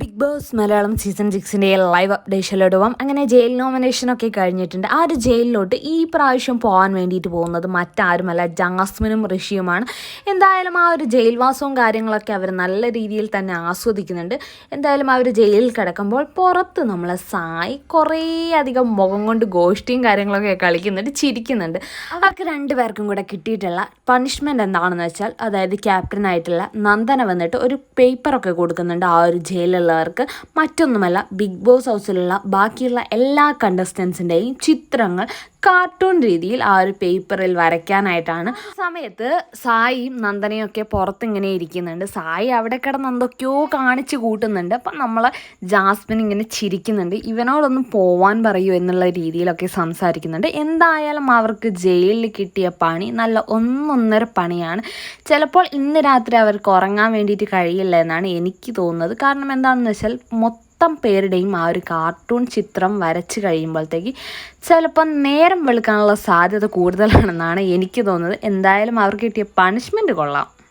Big boss Malayalam season സിക്സിന്റെ live അപ്ഡേഷനിലോട്ട് പോകാം അങ്ങനെ ജയിൽ നോമിനേഷനൊക്കെ കഴിഞ്ഞിട്ടുണ്ട്. ആ ഒരു ജയിലിലോട്ട് ഈ പ്രാവശ്യം പോകാൻ വേണ്ടിയിട്ട് പോകുന്നത് മറ്റാരുമല്ല ജാസ്മിനും ഋഷിയുമാണ്. എന്തായാലും ആ ഒരു ജയിൽവാസവും കാര്യങ്ങളൊക്കെ അവർ നല്ല രീതിയിൽ തന്നെ ആസ്വദിക്കുന്നുണ്ട്. എന്തായാലും ആ ഒരു ജയിലിൽ കിടക്കുമ്പോൾ പുറത്ത് നമ്മൾ സായി കുറേ അധികം മുഖം കൊണ്ട് ഗോഷ്ടിയും കാര്യങ്ങളൊക്കെ കളിക്കുന്നുണ്ട് ചിരിക്കുന്നുണ്ട്. അവർക്ക് രണ്ടുപേർക്കും കൂടെ കിട്ടിയിട്ടുള്ള പണിഷ്മെന്റ് എന്താണെന്ന് വെച്ചാൽ അതായത് ക്യാപ്റ്റനായിട്ടുള്ള നന്ദന വന്നിട്ട് ഒരു പേപ്പറൊക്കെ കൊടുക്കുന്നുണ്ട് ആ ഒരു ജയിലിൽ ഉള്ളവർക്ക് മറ്റൊന്നുമല്ല ബിഗ് ബോസ് ഹൗസിലുള്ള ബാക്കിയുള്ള എല്ലാ കണ്ടസ്റ്റൻസിന്റെയും ചിത്രങ്ങൾ കാർട്ടൂൺ രീതിയിൽ ആ ഒരു പേപ്പറിൽ വരയ്ക്കാനായിട്ടാണ്. സമയത്ത് സായിയും നന്ദനയും ഒക്കെ പുറത്തിങ്ങനെ ഇരിക്കുന്നുണ്ട്. സായി അവിടെ കിടന്ന് എന്തൊക്കെയോ കാണിച്ച് കൂട്ടുന്നുണ്ട്. അപ്പം നമ്മൾ ജാസ്മിൻ ഇങ്ങനെ ചിരിക്കുന്നുണ്ട്. ഇവനോടൊന്ന് പോവാൻ പറയൂ എന്നുള്ള രീതിയിലൊക്കെ സംസാരിക്കുന്നുണ്ട്. എന്തായാലും അവർക്ക് ജയിലിൽ കിട്ടിയ പണി നല്ല ഒന്നൊന്നര പണിയാണ്. ചിലപ്പോൾ ഇന്ന് രാത്രി അവർക്ക് ഉറങ്ങാൻ വേണ്ടിയിട്ട് കഴിയില്ല എന്നാണ് എനിക്ക് തോന്നുന്നത്. കാരണം എന്താണെന്ന് വെച്ചാൽ മൊത്തം പേരുടെയും ആ ഒരു കാർട്ടൂൺ ചിത്രം വരച്ച് കഴിയുമ്പോഴത്തേക്ക് ചിലപ്പം നേരം വെളുക്കാനുള്ള സാധ്യത കൂടുതലാണെന്നാണ് എനിക്ക് തോന്നുന്നത്. എന്തായാലും അവർക്ക് കിട്ടിയ പണിഷ്മെന്റ് കൊള്ളാം.